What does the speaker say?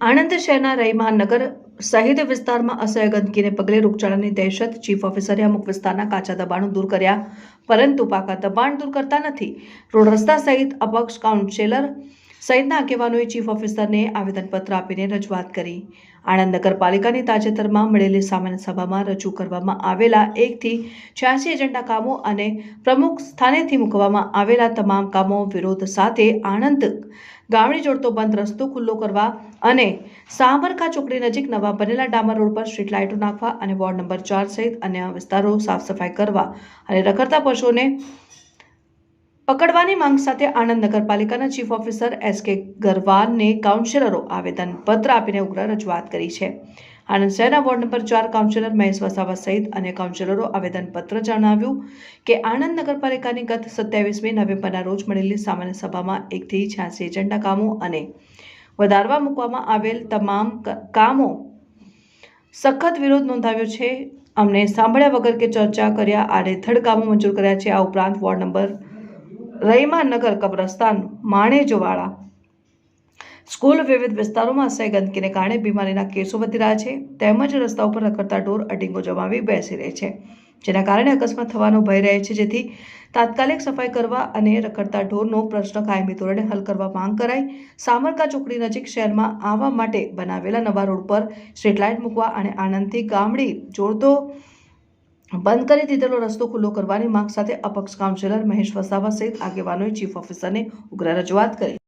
આણંદ શહેરના રહીમાન નગર સહિત વિસ્તારમાં અસહ્ય ગંદકીને પગલે રોગચાળાની દહેશત ચીફ ઓફિસરે અમુક વિસ્તારના કાચા દબાણો દૂર કર્યા, પરંતુ પાકા દબાણ દૂર કરતા નથી. રોડ રસ્તા સહિત અપક્ષ કાઉન્સિલર સહિતના આગેવાનોએ ચીફ ઓફિસરને આવેદનપત્ર આપીને રજૂઆત કરી. આણંદ નગરપાલિકાની તાજેતરમાં મળેલી સામાન્ય સભામાં રજૂ કરવામાં આવેલા એકથી છ્યાસી એજન્ડા કામો અને પ્રમુખ સ્થાનેથી મૂકવામાં આવેલા તમામ કામો વિરોધ સાથે આણંદ ગામડી જોડતો બંધ, રસ્તો ખુલ્લો કરવા અને સામરકા ચોકડી નજીક નવા બનેલા ડામર રોડ પર સ્ટ્રીટ લાઇટો નાખવા અને વોર્ડ નંબર ચાર સહિત અન્ય વિસ્તારો સાફ સફાઈ કરવા અને રખડતા પશુઓને પકડવાની માંગ સાથે આણંદ નગરપાલિકાના ચીફ ઓફિસર એસ કે ગરવાલને કાઉન્સિલરો આવેદનપત્ર આપીને ઉગ્ર રજૂઆત કરી છે. આણંદ શહેરના વોર્ડ નંબર ચાર કાઉન્સિલર મહેશ વસાવા સહિત અન્ય કાઉન્સિલરો આવેદનપત્ર જણાવ્યું કે આણંદ નગરપાલિકાની ગત સત્યાવીસમી નવેમ્બરના રોજ મળેલી સામાન્ય સભામાં એકથી છ્યાસી એજન્ડા કામો અને વધારવા મૂકવામાં આવેલ તમામ કામો સખત વિરોધ નોંધાવ્યો છે. અમને સાંભળ્યા વગર કે ચર્ચા કર્યા, આડેધડ કામો મંજૂર કર્યા છે, આ ઉપરાંત વોર્ડ નંબર રહીમાનગર કબ્રસ્તાન માણેજવાળા સ્કૂલ વિવિધ વિસ્તારોમાં અસહ્ય ગંદકીને કારણે બીમારીના કેસો વધી રહ્યા છે. તેમજ રસ્તા ઉપર રખડતા ઢોર અડીંગો જમાવી બેસી રહે છે. જેના કારણે અકસ્માત થવાનો ભય રહે છે. જેથી તાત્કાલિક સફાઈ કરવા અને રખડતા ઢોરનો પ્રશ્ન કાયમી ધોરણે હલ કરવા માંગ કરાઈ. સામરકા ચોકડી નજીક શહેરમાં આવવા માટે બનાવેલા નવા રોડ પર સ્ટ્રીટ લાઇટ મૂકવા અને આનંદથી ગામડી જોડતો બંધ કરી દીધેલો રસ્તો ખુલ્લો કરવાની માંગ સાથે અપક્ષ કાઉન્સિલર મહેશ વસાવા સહિત આગેવાનોએ ચીફ ઓફિસરને ઉગ્ર રજૂઆત કરી.